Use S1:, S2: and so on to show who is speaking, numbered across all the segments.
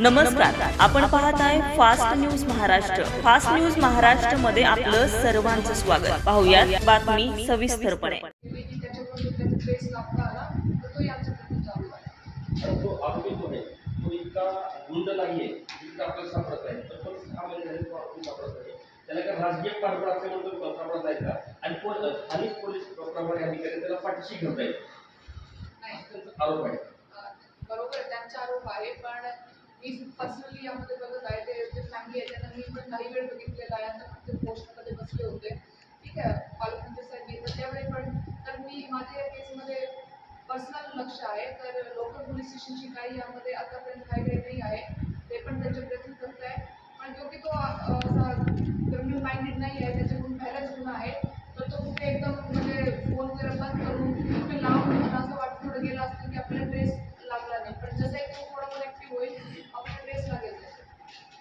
S1: नमस्कार. आपण पाहताय fast news Maharashtra fast news महाराष्ट्रमध्ये आपलं सर्वांचं स्वागत. पाहुयात बातमी सविस्तरपणे.
S2: आहे
S3: आरोपी आहे आहे आहे त्याला राजकीय आहे आणि स्थानिक पोलीस अधिकारी त्याला पाठीशी आरोप आहे.
S2: बरोबर आहे, त्यांचा आरोप आहे पण मी पर्सनली यामध्ये बघत आहे ते जे फॅमिली आहे त्यांना मी पण काही वेळ बघितलेला आहे. आता ते पोस्टमध्ये बसले होते. ठीक आहे पालकमंत्री साहेब येतात त्यावेळी पण तर मी माझ्या या केसमध्ये पर्सनल लक्ष आहे. तर लोकल पोलीस स्टेशनची काही यामध्ये आतापर्यंत काही काही नाही आहे.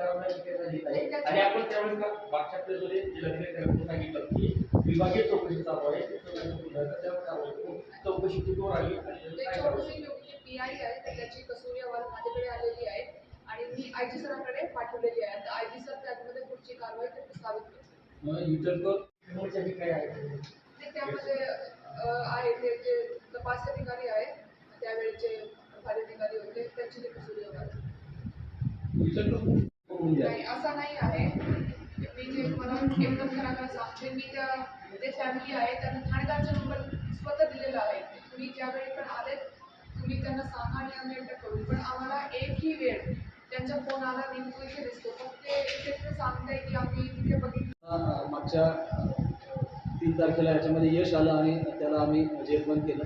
S3: आणि आपण त्यावेळेस ना मागच्या प्रेसमध्ये जिल्हाधिकारी सांगितलं की विभागीय चौकशी चालू आहे. आली आणि
S2: पी आय त्याची कसोरी अहवाल माझ्याकडे आलेली आहे आणि मी आय जी सरांकडे पाठवलेली आहे. तर आय जी सर त्यामध्ये पुढची कारवाई ते प्रस्तावित करतील.
S3: आहे
S2: ते त्यामध्ये अ, आहे ते जे तपास अधिकारी आहेत त्यावेळेचे प्रभारी अधिकारी होते त्यांची ते कसोरी अहवाल
S3: युजरवर करून द्या
S2: नाही असं नाही आहे. मी जे मला एकदम खरा सांगते मी त्या जे फॅमिली आहे त्यांना ठाणेदारचा नंबर स्वतः दिलेला आहे. तुम्ही ज्यावेळी पण आलेत तुम्ही त्यांना सांगा आणि आम्ही अटक करू. पण आम्हाला एकही वेळ त्यांचा फोन आला नेमकं इथे दिसतो. फक्त ते इथे सांगताय की आम्ही तिथे बघितलं.
S4: मागच्या तीन तारखेला याच्यामध्ये यश आलं आणि त्याला आम्ही जेल बंद केलं.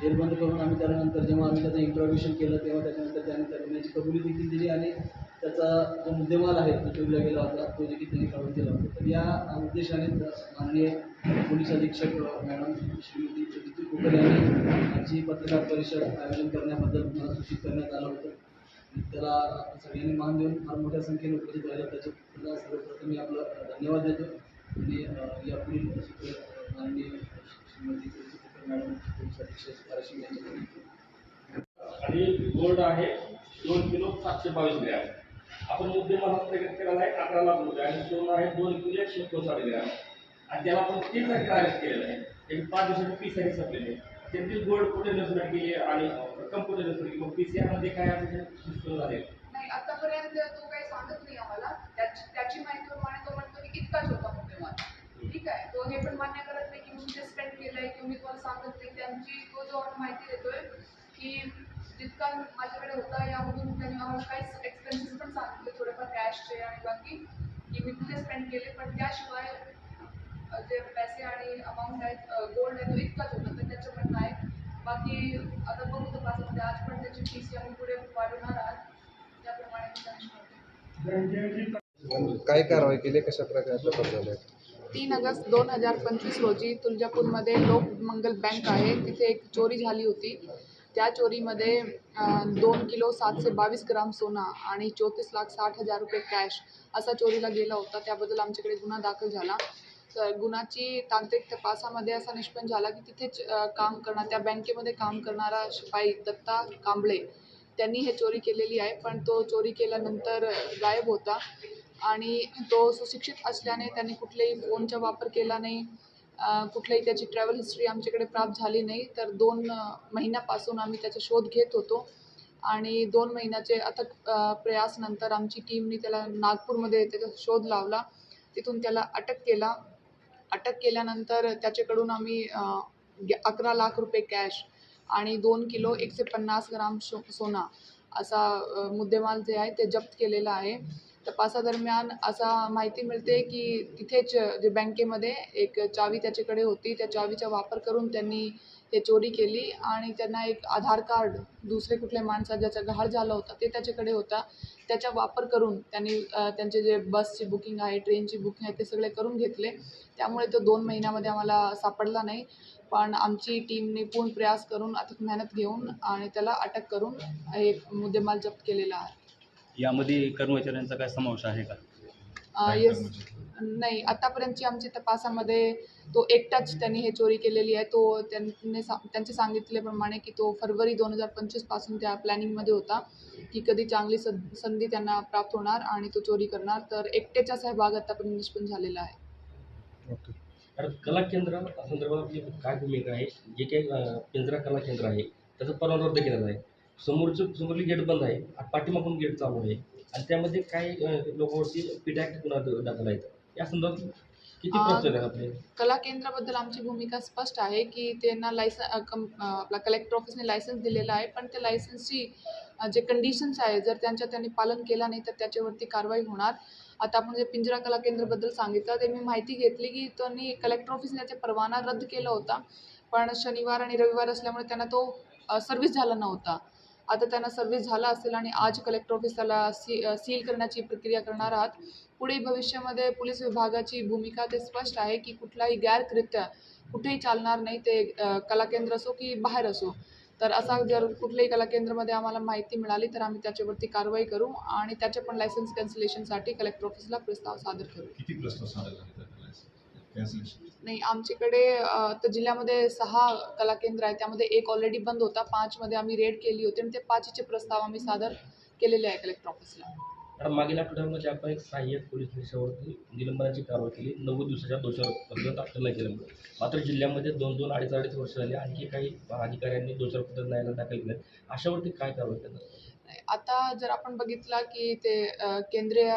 S4: जेल बंद करून आम्ही त्यानंतर जेव्हा आम्ही त्याचं इंट्रोग्युशन केलं तेव्हा त्याच्यानंतर त्याने त्याची कबुली देखील दिली आणि त्याचा जो मुद्देमाल आहे तो ठेवला गेला होता. तो देखील त्यांनी काढून दिला होता. तर या उद्देशाने माननीय पोलीस अधीक्षक मॅडम श्रीमती ज्योती कोकर यांनी आजची पत्रकार परिषद आयोजन करण्याबद्दल मला सूचित करण्यात आलं होतं. त्याला सगळ्यांनी मान देऊन फार मोठ्या संख्येने उपस्थित राहिलं. त्याच्याबद्दल सर्वप्रथम मी आपलं धन्यवाद देतो. आणि यापुढील माननीय श्रीमती ज्योती कोकर मॅडम पोलीस अधीक्षक धाराशिव यांच्या
S3: आणि गोल्ड आहे दोन किलो सातशे बावीस ग्रॅम. आपण मुद्देमाल हस्तगत केलेला आहे अकरा लाख रुपये. आणि सोनं आहे दोन किलो एकशे एकोणसाठ ग्रॅम. आणि त्याला आपण तीन तारखेला अरेस्ट केलेलं आहे एक पाच दिवसाची पीस आहे आय त्यातील गोल्ड कुठे नसण्यात गेली आणि रक्कम कुठे नसण्यात गेली मग पीस यामध्ये काय आपण सुचलं झाले
S2: नाही आतापर्यंत तो काही सांगत नाही आम्हाला. त्याची माहिती प्रमाणे तो म्हणतो की इतकाच होता मुद्देमाल ठीक आहे. तो हे पण मान्य करत नाही की मी ते स्पेंड केलंय किंवा मी तुम्हाला सांगत नाही. त्यांची तो जो माहिती देतोय की जितका माझ्याकडे होता यामधून त्यांनी आम्हाला काहीच मी कुठे स्पेंड केले? पण त्याशिवाय जे पैसे आणि अमाऊंट आहेत गोल्ड आहे तो इतकाच होता. तर त्याचं म्हणणं आहे बाकी आता बघू तपासामध्ये आज पण त्याची फीस आम्ही पुढे वाढवणार आहात. त्याप्रमाणे
S5: काय कारवाई केली? कशा प्रकारे
S2: तीन ऑगस्ट दोन हजार पंचवीस रोजी तुळजापूरमध्ये लोकमंगल बँक आहे. तिथे एक चोरी झाली होती. त्या चोरीमध्ये दोन किलो सातशे बावीस ग्राम सोना आणि चौतीस लाख साठ हजार रुपये कॅश असा चोरीला गेला होता. त्याबद्दल आमच्याकडे गुन्हा दाखल झाला. तर गुन्ह्याची तांत्रिक तपासामध्ये असा निष्पन्न झाला की तिथेच काम करणार त्या बँकेमध्ये काम करणारा शिपाई दत्ता कांबळे त्यांनी हे चोरी केलेली आहे. पण तो चोरी केल्यानंतर गायब होता आणि तो सुशिक्षित असल्याने त्यांनी कुठलेही फोनचा वापर केला नाही. कुठल्याही त्याची ट्रॅव्हल हिस्ट्री आमच्याकडे प्राप्त झाली नाही तर दोन महिन्यापासून आम्ही त्याचा शोध घेत होतो. आणि दोन महिन्याचे अथक प्रयासनंतर आमची टीमने त्याला नागपूरमध्ये त्याचा शोध लावला. तिथून त्याला अटक केला. अटक केल्यानंतर त्याच्याकडून आम्ही अकरा लाख रुपये कॅश आणि दोन किलो एकशे पन्नास ग्राम शो सोना असा मुद्देमाल जे आहे ते जप्त केलेला आहे. तपासादरम्यान असा माहिती मिळते की तिथेच जे बँकेमध्ये एक चावी त्याच्याकडे होती त्या चावीचा वापर करून त्यांनी हे चोरी केली आणि त्यांना एक आधार कार्ड दुसरे कुठल्या माणसा ज्याचा गहाळ झाला होता ते त्याच्याकडे होता. त्याचा वापर करून त्यांनी त्यांचे जे बसची बुकिंग आहे ट्रेनची बुकिंग आहे ते सगळे करून घेतले. त्यामुळे तो दोन महिन्यामध्ये आम्हाला सापडला नाही. पण आमची टीमने पूर्ण प्रयास करून अथक मेहनत घेऊन आणि त्याला अटक करून एक मुद्देमाल जप्त केलेला आहे.
S6: यामध्ये कर्मचाऱ्यांचा काय समावेश आहे का?
S2: अ, येस नाही आतापर्यंतची आमच्या तपासामध्ये तो एकटाच त्यांनी हे चोरी केलेली आहे. तो त्यांनी सा त्यांचे सांगितल्याप्रमाणे की तो फरवरी दोन हजार पंचवीसपासून त्या प्लॅनिंगमध्ये होता की कधी चांगली सं संधी त्यांना प्राप्त होणार आणि तो चोरी करणार. तर एकट्याचा सहभाग आतापर्यंत निष्पन्न झालेला आहे.
S5: ओके.
S3: कारण कला केंद्र संदर्भात काय भूमिका आहे? जे काही अं, पिंजरा कला केंद्र आहे त्याचं परवाना रद्द केलेला आहे. समोरचं समोरली गेट बंद आहे. पाठीमागून गेट चालू आहे. आणि त्यामध्ये काही लोकांवरती पीठ ॲक्ट गुन्हा दाखल आहेत. या संदर्भात किती प्रश्न आपले?
S2: कला केंद्राबद्दल आमची भूमिका स्पष्ट आहे की त्यांना लायसन आपला कलेक्टर ऑफिसने लायसन्स दिलेलं आहे. पण त्या लायसन्सची जे कंडिशन्स आहे जर त्यांच्या त्यांनी पालन केलं नाही तर त्याच्यावरती कारवाई होणार. आता आपण जे पिंजरा कला केंद्राबद्दल सांगितलं ते मी माहिती घेतली की त्यांनी कलेक्टर ऑफिसने त्याचा परवाना रद्द केला होता. पण शनिवार आणि रविवार असल्यामुळे त्यांना तो सर्व्हिस झाला नव्हता. आता त्यांना सर्व्हिस झाला असेल आणि आज कलेक्टर ऑफिस त्याला सी सील करण्याची प्रक्रिया करणार आहात. पुढे भविष्यामध्ये पोलीस विभागाची भूमिका ते स्पष्ट आहे की कुठलाही गैरकृत्य कुठेही चालणार नाही ते कलाकेंद्र असो की बाहेर असो. तर असा जर कुठल्याही कलाकेंद्रमध्ये आम्हाला माहिती मिळाली तर आम्ही त्याच्यावरती कारवाई करू आणि त्याच्या पण लायसन्स कॅन्सलेशनसाठी कलेक्टर ऑफिसला प्रस्ताव सादर करू.
S7: किती प्रस्ताव सादर कॅन्सलेशन
S2: नाही आमच्याकडे तर जिल्ह्यामध्ये सहा कला केंद्र आहे त्यामध्ये एक ऑलरेडी बंद होता. पाचमध्ये आम्ही रेड केली होती आणि ते पाचचे प्रस्ताव आम्ही सादर केलेले आहे कलेक्टर ऑफिसला
S3: कारण मागील आठवड्यामध्ये आपण एक सहाय्यक पोलीस निरीक्षकावरती निलंबनाची कारवाई केली. नव्वद दिवसाच्या दोषारोपपत्र दाखल नाही केल्यामुळे मात्र जिल्ह्यामध्ये दोन दोन अडीच अडीच वर्ष झाली. आणखी काही अधिकाऱ्यांनी दोषारोपपत्र न्यायालयात दाखल केले अशावरती काय कारवाई करणार?
S2: आता जर आपण बघितला की ते केंद्रीय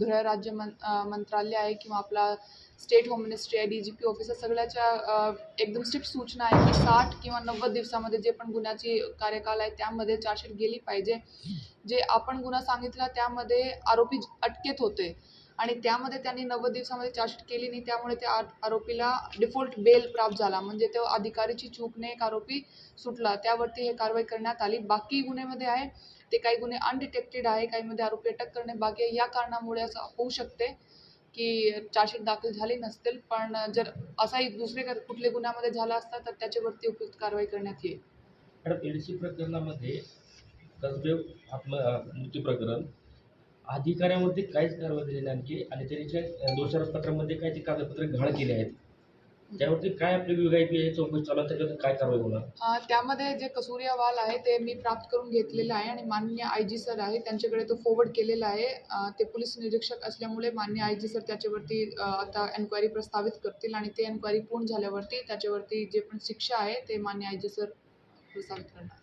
S2: गृहराज्य मं मंत्रालय आहे किंवा आपला स्टेट होम मिनिस्ट्री आहे डी जी पी ऑफिस आहे सगळ्याच्या एकदम स्ट्रिक्ट सूचना आहे की साठ किंवा नव्वद दिवसामध्ये जे पण गुन्ह्याची कार्यकाल आहे त्यामध्ये चार्जशीट गेली पाहिजे. जे आपण गुन्हा सांगितला त्यामध्ये आरोपी अटकेत होते. आणि त्यामध्ये त्यांनी नव्वद दिवसामध्ये चार्जशीट केली नाही त्यामुळे त्या आरोपीला डिफॉल्ट बेल प्राप्त झाला. म्हणजे तो अधिकारीची चूकने एक आरोपी सुटला. त्यावरती हे कारवाई करण्यात आली. बाकी गुन्ह्यामध्ये आहे. ते काही गुन्हे अनडिटेक्टेड आहे काहीमध्ये आरोपी अटक करणे बाकी आहे. या कारणामुळे असं होऊ शकते की चार्जशीट दाखल झाली नसतील पण जर असाही दुसरे कुठल्या कुठले गुन्ह्यामध्ये झाला असता तर त्याच्यावरती उपयुक्त कारवाई करण्यात येईल.
S3: मॅडम एल प्रकरणामध्ये कसबे आत्म मृत्यू प्रकरण अधिकाऱ्यामध्ये काहीच कारवाई झालेली आणखी. आणि त्यांच्या दोषारोपपत्रामध्ये काही ते कागदपत्रे गहाळ केले आहेत त्यावरती काय आपली विभागीय चौकशी चालू आहे त्याच्यावर काय कारवाई होणार?
S2: त्यामध्ये जे कसूरी अहवाल आहे ते मी प्राप्त करून घेतलेलं आहे आणि मान्य आय जी सर आहे त्यांच्याकडे तो फॉरवर्ड केलेला आहे. ते पोलीस निरीक्षक असल्यामुळे मान्य आय जी सर त्याच्यावरती आता एन्क्वायरी प्रस्तावित करतील आणि ते एन्क्वायरी पूर्ण झाल्यावरती त्याच्यावरती जे पण शिक्षा आहे ते मान्य आय जी सर प्रस्तावित करणार.